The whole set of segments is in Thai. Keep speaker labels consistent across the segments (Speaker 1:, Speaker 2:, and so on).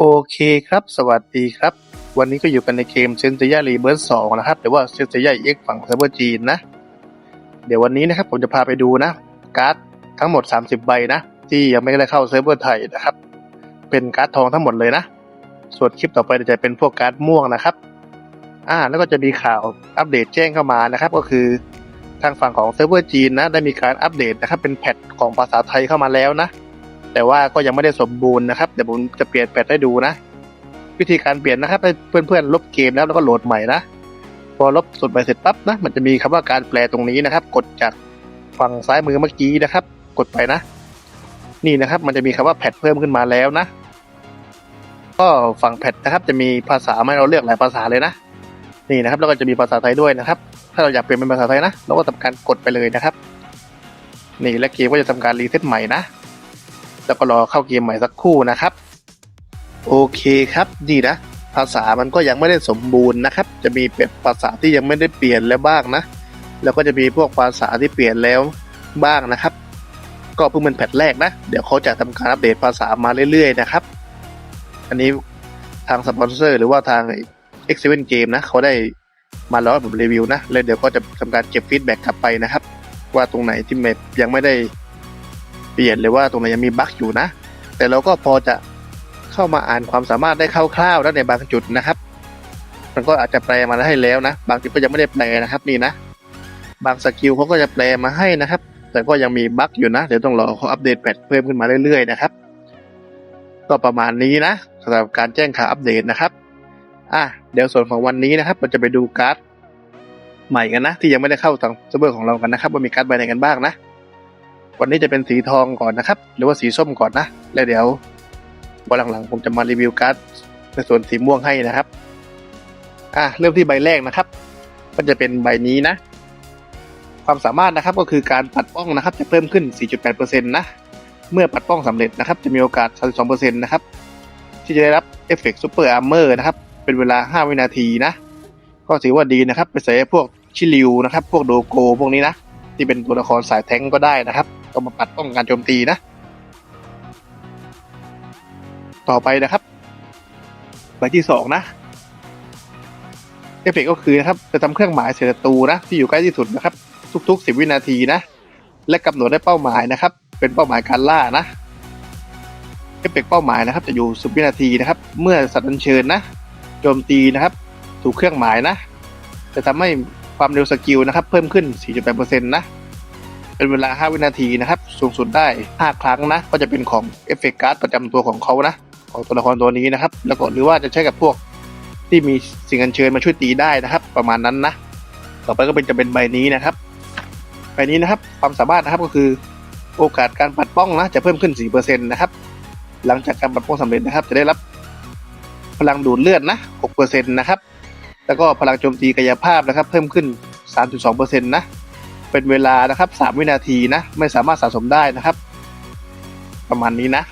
Speaker 1: โอเคครับ สวัสดีครับ วันนี้ก็อยู่กันในเกมเซนเซียรีเบิร์สองนะครับ หรือว่าเซนเซียเอ็กฝั่งเซิร์ฟเวอร์จีนนะ เดี๋ยววันนี้นะครับผมจะพาไปดูนะ การ์ดทั้งหมด 30 ใบนะ ที่ยังไม่ได้เข้าเซิร์ฟเวอร์ไทยนะครับ เป็นการ์ดทองทั้งหมดเลยนะ ส่วนคลิปต่อไปจะเป็นพวกการ์ดม่วงนะครับ อ่า แล้วก็จะมีข่าวอัปเดตแจ้งเข้ามานะครับ ก็คือทางฝั่งของเซิร์ฟเวอร์จีนนะ ได้มีการอัปเดตนะครับ เป็นแพทของภาษาไทยเข้ามาแล้วนะ แต่ว่าก็ยังไม่ได้สมบูรณ์นะครับเดี๋ยวผมจะเปลี่ยนแพทให้ดูนะ วิธีการเปลี่ยนนะครับให้เพื่อนๆลบเกมแล้วแล้วก็โหลดใหม่นะพอลบสุดไปเสร็จปั๊บนะมันจะมีคำว่าการแปลตรงนี้นะครับ กดจากฝั่งซ้ายมือเมื่อกี้นะครับ กดไปนะ นี่นะครับมันจะมีคำว่าแพทเพิ่มขึ้นมาแล้วนะ ก็ฝั่งแพทนะครับ จะมีภาษาให้เราเลือกหลายภาษาเลยนะ นี่นะครับแล้วก็จะมีภาษาไทยด้วยนะครับ ถ้าเราอยากเปลี่ยนเป็นภาษาไทยนะเราก็ทำการกดไปเลยนะครับ นี่และเกมก็จะทำการรีเซ็ตใหม่นะ แล้วก็รอเข้าเกมใหม่สักครู่นะครับ โอเคครับดีนะ ภาษามันก็ยังไม่ได้สมบูรณ์นะครับ จะมีเป็นภาษาที่ยังไม่ได้เปลี่ยนแล้วบ้างนะ แล้วก็จะมีพวกภาษาที่เปลี่ยนแล้วบ้างนะครับ ก็เพิ่งเป็นแพทแรกนะ เดี๋ยวเขาจะทำการอัปเดตภาษามาเรื่อยๆนะครับ อันนี้ทางสปอนเซอร์หรือว่าทาง X7 Game นะเขาได้มาแล้วผมรีวิวนะแล้วเดี๋ยวก็จะทำการเก็บฟีดแบ็กกลับไปนะครับ ว่าตรงไหนที่ยังไม่ได้ เปลี่ยนหรือว่าตรงไหนยังมีบั๊กอยู่นะ แต่เราก็พอจะเข้ามาอ่านความสามารถได้คร่าวๆแล้วในบางจุดนะครับ มันก็อาจจะแปลมาให้แล้วนะ บางจุดก็ยังไม่ได้แปลนะครับนี่นะ บางสกิลเขาก็จะแปลมาให้นะครับ แต่ก็ยังมีบั๊กอยู่นะ เดี๋ยวต้องรอเขาอัปเดตแพทเพิ่มขึ้นมาเรื่อยๆนะครับ ก็ประมาณนี้นะสำหรับการแจ้งข่าวอัปเดตนะครับ อะเดี๋ยวส่วนของวันนี้นะครับเราจะไปดูการ์ดใหม่กันนะ ที่ยังไม่ได้เข้าทางเซิร์ฟเวอร์ของเรากันนะครับ ว่ามีการ์ดใบไหนกันบ้างนะ วันนี้จะเป็นสีทองก่อนนะครับ หรือว่าสีส้มก่อนนะ แล้วเดี๋ยววันหลังๆผมจะมารีวิวการ์ดในส่วนสีม่วงให้นะครับ อะเริ่มที่ใบแรกนะครับ ก็จะเป็นใบนี้นะ ความสามารถนะครับก็คือการปัดป้องนะครับ จะเพิ่มขึ้น 4.8%นะ เมื่อปัดป้องสำเร็จนะครับ จะมีโอกาส 32%นะครับ ที่จะได้รับเอฟเฟกต์ซูเปอร์อาร์เมอร์นะครับ เป็นเวลา 5 วินาทีนะ ก็ถือว่าดีนะครับ ไปใส่พวกชิลิวนะครับ พวกโดโกพวกนี้นะ ที่เป็นตัวละครสายแท้งก็ได้นะครับ ก็มาปัดป้องการโจมตีนะ ต่อไปนะครับใบที่สองนะเอฟเฟกก็คือนะครับ จะทำเครื่องหมายเสียศัตรูนะ ที่อยู่ใกล้ที่สุดนะครับ ทุกๆ10วินาทีนะ และกำหนดได้เป้าหมายนะครับ เป็นเป้าหมายการล่านะเอฟเฟกเป้าหมายนะครับ จะอยู่10วินาทีนะครับ เมื่อสัตว์อัญเชิญนะโจมตีนะครับ ถูกเครื่องหมายนะ จะทำให้ความเร็วสกิลนะครับ เพิ่มขึ้น 4.8%นะ เป็นเวลา 5 วินาทีนะครับ สูงสุดได้ 5 ครั้งนะ ก็จะเป็นของเอฟเฟกต์การ์ดประจำตัวของเขานะ ของตัวละครตัวนี้นะครับ แล้วก็หรือว่าจะใช้กับพวกที่มีสิ่งอัญเชิญมาช่วยตีได้นะครับ ประมาณนั้นนะ ต่อไปก็เป็นจะเป็นใบนี้นะครับ ใบนี้นะครับ ความสามารถนะครับก็คือโอกาสการปัดป้องนะ จะเพิ่มขึ้น 4%นะครับ หลังจากการปัดป้องสำเร็จนะครับ จะได้รับพลังดูดเลือดนะ 6%นะครับ แล้วก็พลังโจมตีกายภาพนะครับ เพิ่มขึ้น 3.2%นะ เป็นเวลานะครับ3วินาทีนะ ไม่สามารถสะสมได้นะครับ ประมาณนี้นะ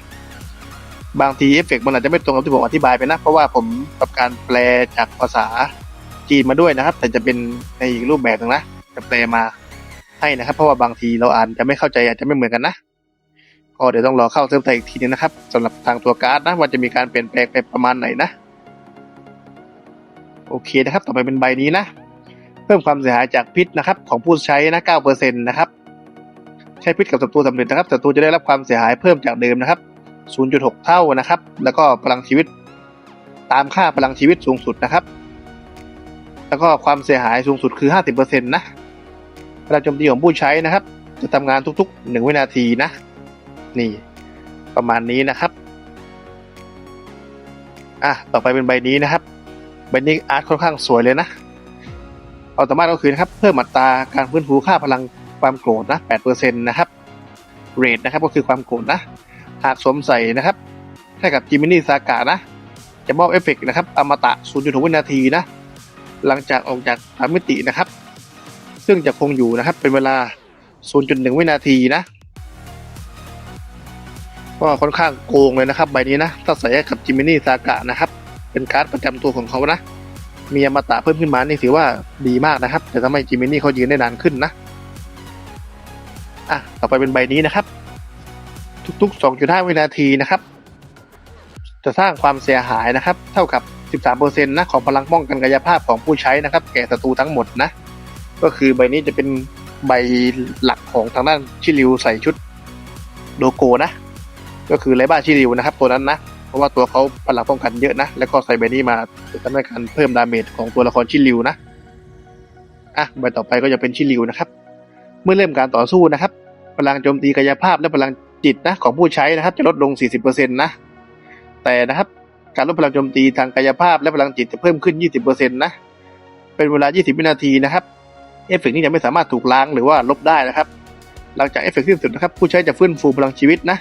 Speaker 1: บางทีเอฟเฟกต์มันอาจจะไม่ตรงกับที่ผมอธิบายไปนะ เพราะว่าผมกับการแปลจากภาษาจีนมาด้วยนะครับ แต่จะเป็นในอีกรูปแบบหนึงนะ จะแปลมาให้นะครับ เพราะว่าบางทีเราอ่านจะไม่เข้าใจอาจจะไม่เหมือนกันนะก็เดี๋ยวต้องรอเข้าเซิร์ฟไทยอีกทีนึงนะครับสำหรับทางตัวการ์ดนะว่าจะมีการเปลี่ยนแปลงไปประมาณไหนนะ โอเคนะครับ ต่อไปเป็นใบนี้นะ เพิ่มความเสียหายจากพิษนะครับของผู้ใช้นะ9%นะครับใช้พิษกับศัตรูสำเร็จนะครับศัตรูจะได้รับความเสียหายเพิ่มจากเดิมนะครับ 0.6 เท่านะครับ แล้วก็พลังชีวิตตามค่าพลังชีวิตสูงสุดนะครับ แล้วก็ความเสียหายสูงสุดคือ 50%นะพลังโจมตีของผู้ใช้นะครับ จะทำงานทุกๆ 1 วินาทีนะ นี่ประมาณนี้นะครับอะต่อไปเป็นใบนี้นะครับใบนี้อาร์ตค่อนข้างสวยเลยนะ ความสามารถก็คือนะครับเพิ่มอัตราการฟื้นฟูค่าพลังความโกรธนะ8%นะครับเรทนะครับก็คือความโกรธนะหากสวมใส่นะครับให้กับจิมินี่ซากะนะจะมอบเอฟเฟกนะครับอมตะ0.6วินาทีนะหลังจากออกจากสามมิตินะครับ ซึ่งจะคงอยู่นะครับเป็นเวลา 0.1 วินาทีนะก็ค่อนข้างโกงเลยนะครับใบนี้นะถ้าใส่กับจิมินี่ซากะนะครับ เป็นการ์ดประจำตัวของเขานะ มีอมตะเพิ่มขึ้นมานี่ถือว่าดีมากนะครับจะทำให้จิมินี่เขายืนได้นานขึ้นนะอะต่อไปเป็นใบนี้นะครับ ทุกๆ 2.5 วินาทีนะครับ จะสร้างความเสียหายนะครับ เท่ากับ 13%นะของพลังป้องกันกายภาพของผู้ใช้นะครับ แก่ศัตรูทั้งหมดนะ ก็คือใบนี้จะเป็นใบหลักของทางด้านชิริวใส่ชุดโดโกนะ ก็คือไรบ้าชิริวนะครับ ตัวนั้นนะ เพราะว่าตัวเขาพลังป้องกันเยอะนะ แล้วก็ใส่ใบนี้มาจะทำให้การเพิ่มดาเมจของตัวละครชิริวนะ อะใบต่อไปก็จะเป็นชิริวนะครับ เมื่อเริ่มการต่อสู้นะครับ พลังโจมตีกายภาพและพลังจิตนะของผู้ใช้นะครับ จะลดลง 40%นะ แต่นะครับการลดพลังโจมตีทางกายภาพและพลังจิตจะเพิ่มขึ้น 20%นะ เป็นเวลา 20 วินาทีนะครับ เอฟเฟกต์นี้จะไม่สามารถถูกล้างหรือว่าลบได้นะครับ หลังจากเอฟเฟกต์สิ้นสุดนะครับ ผู้ใช้จะฟื้นฟูพลังชีวิตนะ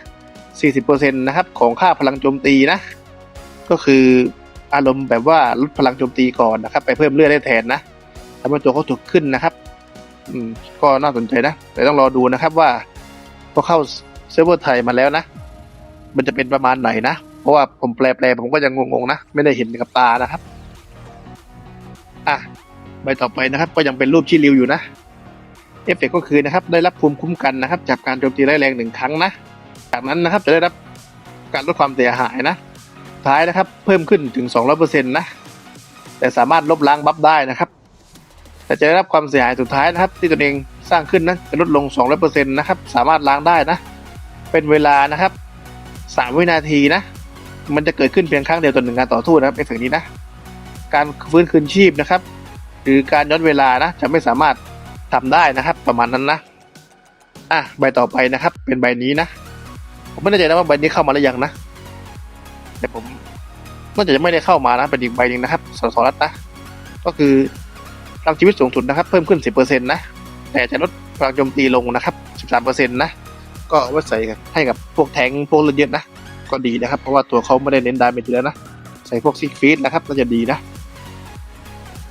Speaker 1: 40%นะครับของค่าพลังโจมตีนะ ก็คืออารมณ์แบบว่าลดพลังโจมตีก่อนนะครับ ไปเพิ่มเลือดได้แทนนะทำให้ตัวเขาถูกขึ้นนะครับ อืมก็น่าสนใจนะ แต่ต้องรอดูนะครับว่าพอเข้าเซิร์ฟเวอร์ไทยมาแล้วนะ มันจะเป็นประมาณไหนนะ เพราะว่าผมแปลๆผมก็ยังงงๆนะ ไม่ได้เห็นกับตานะครับ อะใบต่อไปนะครับ ก็ยังเป็นรูปชิริวอยู่นะ เอฟเฟกต์ก็คือนะครับ ได้รับภูมิคุ้มกันนะครับ จากการโจมตีไร้แรงหนึ่งครั้งนะ จากนั้นนะครับจะได้รับการลดความเสียหายนะ ท้ายนะครับเพิ่มขึ้นถึง 200%นะ แต่สามารถลบล้างบัฟได้นะครับ แต่จะได้รับความเสียหายสุดท้ายนะครับ ที่ตนเองสร้างขึ้นนะจะลดลง 200%นะครับ สามารถล้างได้นะ เป็นเวลานะครับ 3 วินาทีนะ มันจะเกิดขึ้นเพียงครั้งเดียวต่อหนึ่งการต่อสู้นะครับเอฟเฟกนี้นะ การฟื้นคืนชีพนะครับ หรือการย้อนเวลานะ จะไม่สามารถทำได้นะครับ ประมาณนั้นนะ อะใบต่อไปนะครับ เป็นใบนี้นะ ผมไม่แน่ใจนะว่าใบนี้เข้ามาหรือยังนะ แต่ผมน่าจะยังไม่ได้เข้ามานะเป็นอีกใบหนึ่งนะครับสสรัตนะ ก็คือพลังชีวิตสูงสุดนะครับ เพิ่มขึ้น 10%นะแต่จะลดพลังโจมตีลงนะครับ 13%นะก็เอาไว้ใส่ให้กับพวกแทงพวกเลือดเยอะนะก็ดีนะครับ เพราะว่าตัวเขาไม่ได้เน้นดาเมจแล้วนะใส่พวกซิกฟีดนะครับน่าจะดีนะ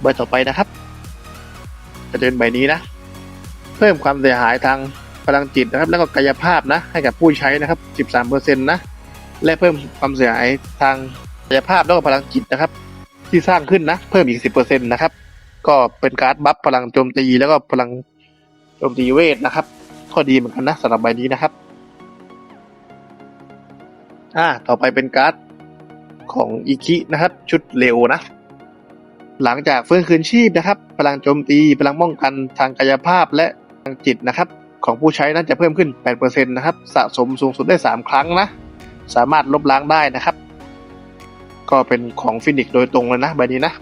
Speaker 1: ใบต่อไปนะครับ จะเป็นใบนี้นะ เพิ่มความเสียหายทาง พลังจิตนะครับ แล้วก็กายภาพนะ ให้กับผู้ใช้นะครับ 13%นะ และเพิ่มความเสียหายทางกายภาพแล้วก็พลังจิตนะครับ ที่สร้างขึ้นนะ เพิ่มอีก 10%นะครับ ก็เป็นการ์ดบัฟพลังโจมตีแล้วก็พลังโจมตีเวทนะครับก็ดีเหมือนกันนะสำหรับใบนี้นะครับ อ่า ต่อไปเป็นการ์ดของอิคินะครับ ชุดเร็วนะ หลังจากฟื้นคืนชีพนะครับ พลังโจมตี พลังป้องกันทางกายภาพและทางจิตนะครับ ของผู้ใช้นั้นจะเพิ่มขึ้น 8%นะครับ สะสมสูงสุดได้ 3 ครั้งนะ สามารถลบล้างได้นะครับ ก็เป็นของฟินิกซ์โดยตรงเลยนะใบนี้นะ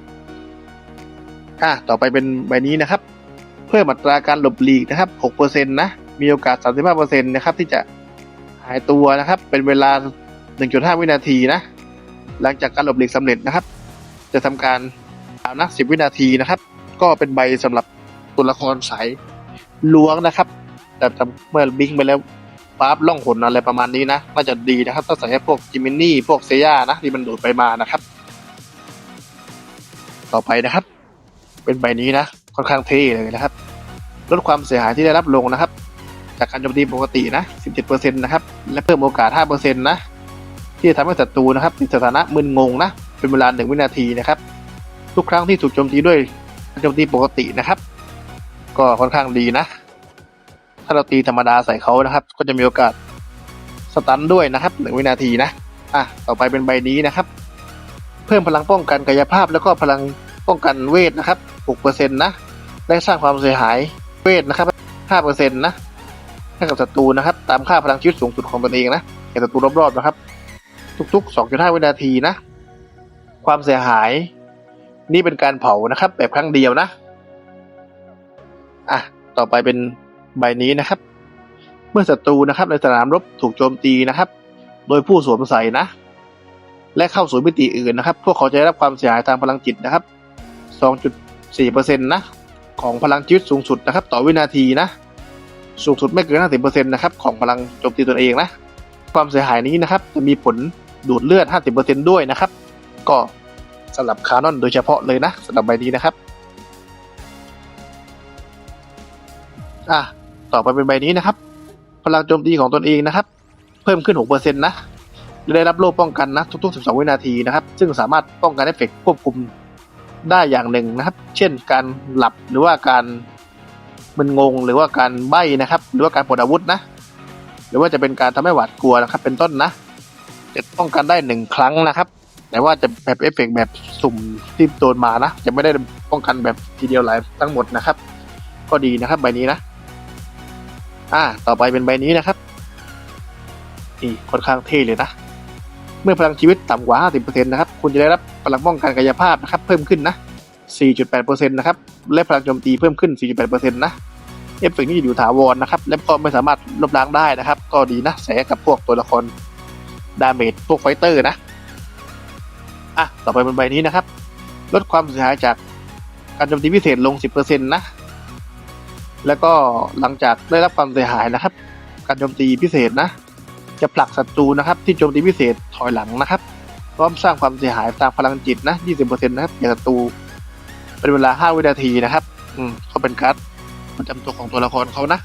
Speaker 1: อะ ต่อไปเป็นใบนี้นะครับ เพิ่มอัตราการหลบหลีกนะครับ 6%นะ มีโอกาส 35%นะครับที่จะหายตัวนะครับ เป็นเวลา 1.5 วินาทีนะ หลังจากการหลบหลีกสำเร็จนะครับ จะทำการเอานะ10 วินาทีนะครับ ก็เป็นใบสำหรับตัวละครสายล้วงนะครับ แต่เมื่อบิงไปแล้วปั๊บล่องหนอะไรประมาณนี้นะน่าจะดีนะครับ ถ้าใส่ให้พวกจิมินนี่พวกเซย่านะที่มันโดดไปมานะครับ ต่อไปนะครับ เป็นใบนี้นะค่อนข้างเท่เลยนะครับ ลดความเสียหายที่ได้รับลงนะครับ จากการโจมตีปกตินะ 17%นะครับและเพิ่มโอกาส 5%นะที่จะทำให้ศัตรูนะครับมีสถานะมึนงงนะเป็นเวลา1วินาทีนะครับ ทุกครั้งที่ถูกโจมตีด้วยโจมตีปกตินะครับ ก็ค่อนข้างดีนะ ถ้าเราตีธรรมดาใส่เขานะครับ ก็จะมีโอกาสสตันด้วยนะครับหนึ่งวินาทีนะอะต่อไปเป็นใบนี้นะครับ เพิ่มพลังป้องกันกายภาพแล้วก็พลังป้องกันเวทนะครับ6%นะและสร้างความเสียหายเวทนะครับ5%นะให้กับศัตรูนะครับ ตามค่าพลังชีวิตสูงสุดของตนเองนะแก่ศัตรูรอบๆนะครับ ทุก ๆ 2.5 วินาทีนะ ความเสียหาย นี่เป็นการเผานะครับ แบบครั้งเดียวนะอะต่อไปเป็น ใบนี้นะครับ เมื่อศัตรูนะครับในสนามรบถูกโจมตีนะครับ โดยผู้สวมใส่นะ และเข้าสู่มิติอื่นนะครับ พวกเขาจะได้รับความเสียหายทางพลังจิตนะครับ 2.4%นะของพลังชีวิตสูงสุดนะครับ ต่อวินาทีนะ สูงสุดไม่เกิน 50%นะครับของพลังโจมตีตนเองนะ ความเสียหายนี้นะครับ จะมีผลดูดเลือด 50%ด้วยนะครับ ก็สำหรับคานอนโดยเฉพาะเลยนะสำหรับใบนี้นะครับ อะ ต่อไปเป็นใบนี้นะครับ พลังโจมตีของตนเองนะครับ เพิ่มขึ้น 6%นะและได้รับโล่ป้องกันนะทุกๆ 12 วินาทีนะครับ ซึ่งสามารถป้องกันเอฟเฟกต์ควบคุมได้อย่างหนึ่งนะครับ เช่นการหลับหรือว่าการมึนงงหรือว่าการใบ้นะครับ หรือว่าการปลดอาวุธนะ หรือว่าจะเป็นการทำให้หวาดกลัวนะครับ เป็นต้นนะ จะป้องกันได้หนึ่งครั้งนะครับ แต่ว่าจะแบบเอฟเฟกต์แบบสุ่มที่โดนมานะ จะไม่ได้ป้องกันแบบทีเดียวหลายทั้งหมดนะครับ ก็ดีนะครับใบนี้นะ อ่า ต่อไปเป็นใบนี้นะครับ นี่ค่อนข้างเท่เลยนะ เมื่อพลังชีวิตต่ำกว่า 50%นะครับ คุณจะได้รับพลังป้องกันกายภาพนะครับ เพิ่มขึ้นนะ 4.8%นะครับ และพลังโจมตีเพิ่มขึ้น 4.8%นะ เอฟเฟกต์นี้จะอยู่ถาวรนะครับ และก็ไม่สามารถลบล้างได้นะครับ ก็ดีนะแสกับพวกตัวละครดาเมจพวกไฟเตอร์นะ อะ ต่อไปเป็นใบนี้นะครับ ลดความเสียหายจากการโจมตีพิเศษลง 10%นะ แล้วก็หลังจากได้รับความเสียหายนะครับ การโจมตีพิเศษนะ จะผลักศัตรูนะครับ ที่โจมตีพิเศษถอยหลังนะครับพร้อมสร้างความเสียหายตามพลังจิตนะ 20%นะครับแก่ศัตรูเป็นเวลา 5 วินาทีนะครับ อืมก็เป็นการ์ดประจำตัวของตัวละครเขานะ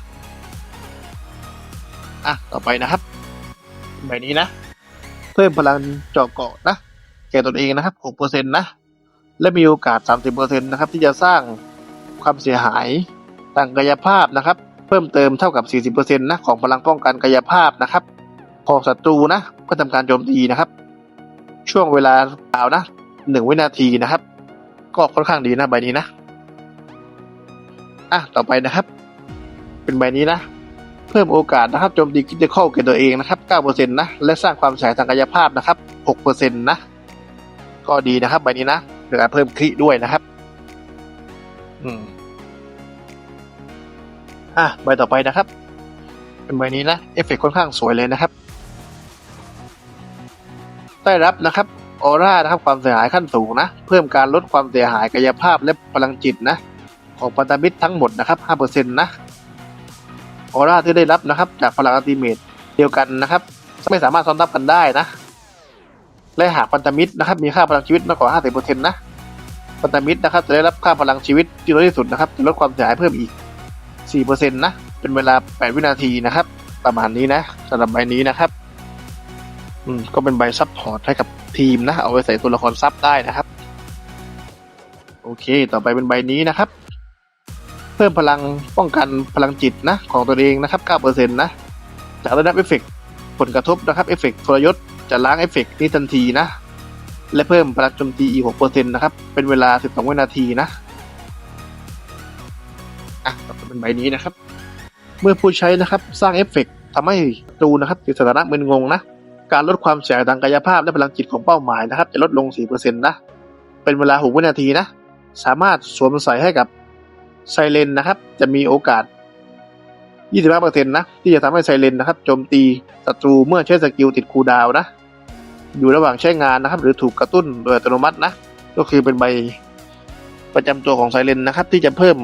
Speaker 1: อะ ต่อไปนะครับใบนี้นะ เพิ่มพลังเจาะเกาะนะ แก่ตนเองนะครับ 6%นะ และมีโอกาส 30%นะครับ ที่จะสร้างความเสียหาย ทางกายภาพนะครับ เพิ่มเติมเท่ากับ 40%นะของพลังป้องกันกายภาพนะครับของศัตรูนะเพื่อทำการโจมตีนะครับ ช่วงเวลาเปล่านะหนึ่งวินาทีนะครับ ก็ค่อนข้างดีนะใบนี้นะอะต่อไปนะครับ เป็นใบนี้นะ เพิ่มโอกาสนะครับโจมตีคิดจะเข้าแก่ตัวเองนะครับ9%นะและสร้างความเสียหายทางกายภาพนะครับ6%นะก็ดีนะครับใบนี้นะเดี๋ยวเพิ่มคลิด้วยนะครับ อืม อะใบต่อไปนะครับ เป็นใบนี้นะเอฟเฟกต์ค่อนข้างสวยเลยนะครับ ได้รับนะครับออร่านะครับความเสียหายขั้นสูงนะ เพิ่มการลดความเสียหายกายภาพและพลังจิตนะ ของพันธมิตรทั้งหมดนะครับ5%นะออร่าที่ได้รับนะครับจากพลังอัลติเมตเดียวกันนะครับ ไม่สามารถซ้อนทับกันได้นะ และหากพันธมิตรนะครับ มีค่าพลังชีวิตมากกว่า 50%นะพันธมิตรนะครับจะได้รับค่าพลังชีวิตที่น้อยที่สุดนะครับจะลดความเสียหายเพิ่มอีก 4%นะ เป็นเวลา 8 วินาทีนะครับ ประมาณนี้นะสำหรับใบนี้นะครับ อืม ก็เป็นใบซับพอร์ตให้กับทีมนะ เอาไว้ใส่ตัวละครซับได้นะครับ โอเค ต่อไปเป็นใบนี้นะครับ เพิ่มพลังป้องกันพลังจิตนะ ของตัวเองนะครับ 9%นะ จากได้รับเอฟเฟกต์ผลกระทบนะครับ เอฟเฟกต์ทรยศ จะล้างเอฟเฟกต์นี้ทันทีนะ และเพิ่มพลังโจมตีอีก6%นะครับ เป็นเวลา 12 วินาทีนะ เป็นใบนี้นะครับ เมื่อผู้ใช้นะครับสร้างเอฟเฟกต์ทำให้ตูนะครับติดสถานะมึนงงนะ การลดความเสียหายทางกายภาพและพลังจิตของเป้าหมายนะครับ จะลดลง 4%นะ เป็นเวลา 6 วินาทีนะ สามารถสวมใส่ให้กับไซเลนนะครับ จะมีโอกาส 25%นะ ที่จะทำให้ไซเลนนะครับโจมตีศัตรูเมื่อใช้สกิลติดคูดาวน์นะอยู่ระหว่างใช้งานนะครับ หรือถูกกระตุ้นโดยอัตโนมัตินะ ก็คือเป็นใบประจำตัวของไซเลนนะครับ ที่จะเพิ่ม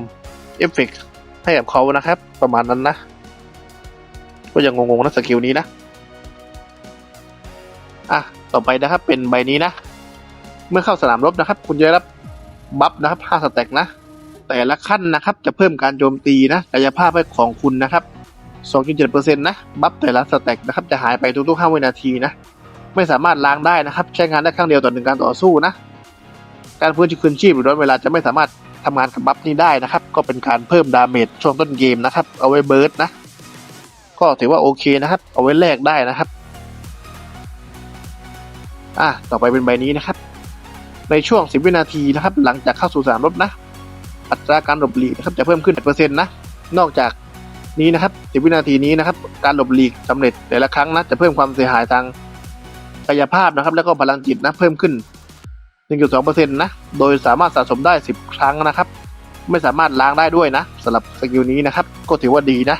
Speaker 1: เอฟเฟกต์ ให้กับเขานะครับ ประมาณนั้นนะ ก็ยังงงๆนะสกิลนี้นะอะต่อไปนะครับเป็นใบนี้นะ เมื่อเข้าสนามรบนะครับ คุณจะรับบัฟนะครับ5สแต็กนะ แต่ละขั้นนะครับจะเพิ่มการโจมตีนะกายภาพให้ของคุณนะครับ2.7%นะบัฟแต่ละสแต็กนะครับจะหายไปทุกๆ5วินาทีนะ ไม่สามารถล้างได้นะครับ ใช้งานได้ครั้งเดียวต่อหนึ่งการต่อสู้นะ การฟื้นคืนชีพหรือย้อนเวลาจะไม่สามารถ ทำงานกับบัฟนี้ได้นะครับ ก็เป็นการเพิ่มดาเมจช่วงต้นเกมนะครับ เอาไว้เบิร์ดนะ ก็ถือว่าโอเคนะครับ เอาไว้แลกได้นะครับ อะต่อไปเป็นใบนี้นะครับ ในช่วง 10 วินาทีนะครับ หลังจากเข้าสู่สนามรบนะ อัตราการหลบหลีกนะครับจะเพิ่มขึ้น8%นะ นอกจากนี้นะครับ 10 วินาทีนี้นะครับ การหลบหลีกสำเร็จแต่ละครั้งนะจะเพิ่มความเสียหายทางกายภาพนะครับ แล้วก็พลังจิตนะเพิ่มขึ้น 1.2%นะ โดยสามารถสะสมได้ 10 ครั้งนะครับ ไม่สามารถล้างได้ด้วยนะสำหรับสกิลนี้นะครับ ก็ถือว่าดีนะ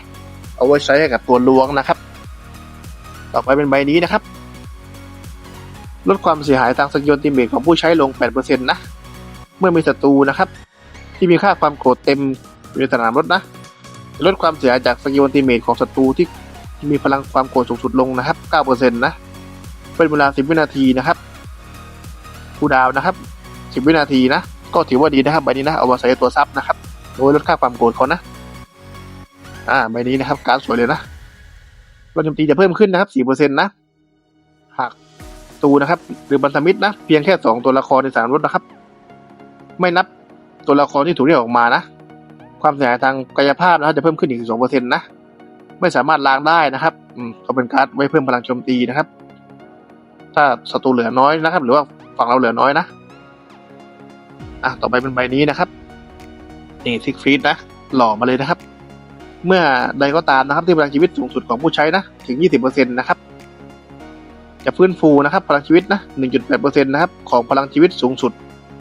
Speaker 1: เอาไว้ใช้ให้กับตัวล้วงนะครับ ต่อไปเป็นใบนี้นะครับ ลดความเสียหายทางสกิลติเมทของผู้ใช้ลง 8%นะ เมื่อมีศัตรูนะครับ ที่มีค่าความโกรธเต็มอยู่ในสนามรบนะ ลดความเสียหายจากสกิลติเมทของศัตรูที่มีพลังความโกรธสูงสุดลงนะครับ 9%นะ เป็นเวลา 10 วินาทีนะครับ คูดาวนะครับ10 วินาทีนะ ก็ถือว่าดีนะครับใบนี้นะเอามาใส่ตัวซับนะครับโดยลดค่าความโกรธเขานะ อ่าใบนี้นะครับ การสวยเลยนะเราโจมตีจะเพิ่มขึ้นนะครับ4%นะหากตูนะครับ หรือบันธมิตรนะ เพียงแค่ 2 ตัวละครในสามรบนะครับ ไม่นับตัวละครที่ถูกเรียกออกมานะ ความเสียหายทางกายภาพนะครับจะเพิ่มขึ้นอีก2%นะ ไม่สามารถล้างได้นะครับอืมก็เป็นการ์ดไว้เพิ่มพลังโจมตีนะครับ ถ้าศัตรูเหลือน้อยนะครับ หรือว่า ฝั่งเราเหลือน้อยนะ อะ ต่อไปเป็นใบนี้นะครับ นี่ซิกฟีดนะ หล่อมาเลยนะครับ เมื่อใดก็ตามนะครับที่พลังชีวิตสูงสุดของผู้ใช้นะ ถึง 20%นะครับ จะฟื้นฟูนะครับ พลังชีวิตนะ 1.8%นะครับ ของพลังชีวิตสูงสุด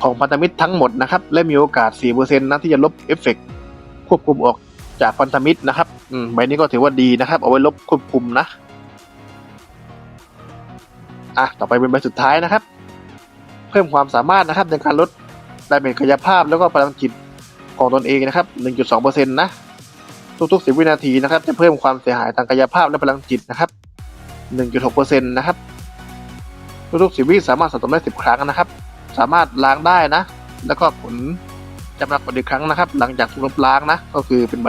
Speaker 1: ของพันธมิตรทั้งหมดนะครับ และมีโอกาส 4%นะที่จะลบเอฟเฟกต์ควบคุมออกจากพันธมิตรนะครับ อืม ใบนี้ก็ถือว่าดีนะครับ เอาไว้ลบควบคุมนะ อะ ต่อไปเป็นใบสุดท้ายนะครับ เพิ่มความสามารถนะครับในการลดดาเมจกายภาพแล้วก็พลังจิตของตนเองนะครับ 1.2%นะ ทุกๆ 10 วินาทีนะครับ จะเพิ่มความเสียหายทางกายภาพและพลังจิตนะครับ 1.6%นะครับ ทุกๆ 10 วิสามารถสะสมได้ 10 ครั้งนะครับ สามารถล้างได้นะ แล้วก็ผลจะรากฏอีกครั้งนะครับ หลังจากถูกลบล้างนะ ก็คือเป็นใบ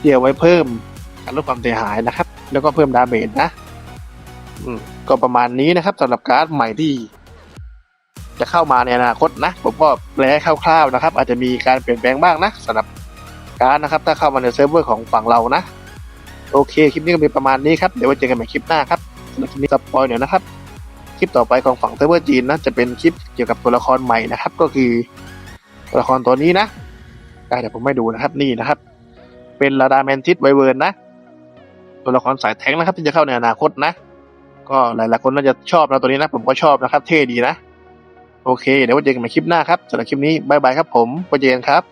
Speaker 1: เดียวไว้เพิ่มการลดความเสียหายนะครับ แล้วก็เพิ่มดาเมจนะก็ประมาณนี้นะครับสำหรับการ์ดใหม่ที่ จะเข้ามาในอนาคตนะ ผมก็แปลให้คร่าวๆนะครับ อาจจะมีการเปลี่ยนแปลงบ้างนะสำหรับการนะครับถ้าเข้ามาในเซิร์ฟเวอร์ของฝั่งเรานะ โอเคคลิปนี้ก็มีประมาณนี้ครับ เดี๋ยวไว้เจอกันใหม่คลิปหน้าครับสำหรับคลิปนี้สปอยหน่อยนะครับ คลิปต่อไปของฝั่งเซิร์ฟเวอร์จีนนะจะเป็นคลิปเกี่ยวกับตัวละครใหม่นะครับ ก็คือตัวละครตัวนี้นะอะเดี๋ยวผมไม่ดูนะครับนี่นะครับ เป็นลาดาแมนทิสไวเวิร์นนะ ตัวละครสายแท้งนะครับที่จะเข้าในอนาคตนะ ก็หลายๆคนน่าจะชอบนะตัวนี้นะ ผมก็ชอบนะครับ เท่ดีนะ โอเค เดี๋ยวไว้เจอกันใหม่คลิปหน้าครับสำหรับคลิปนี้บายบายครับผมไว้เจอกันครับ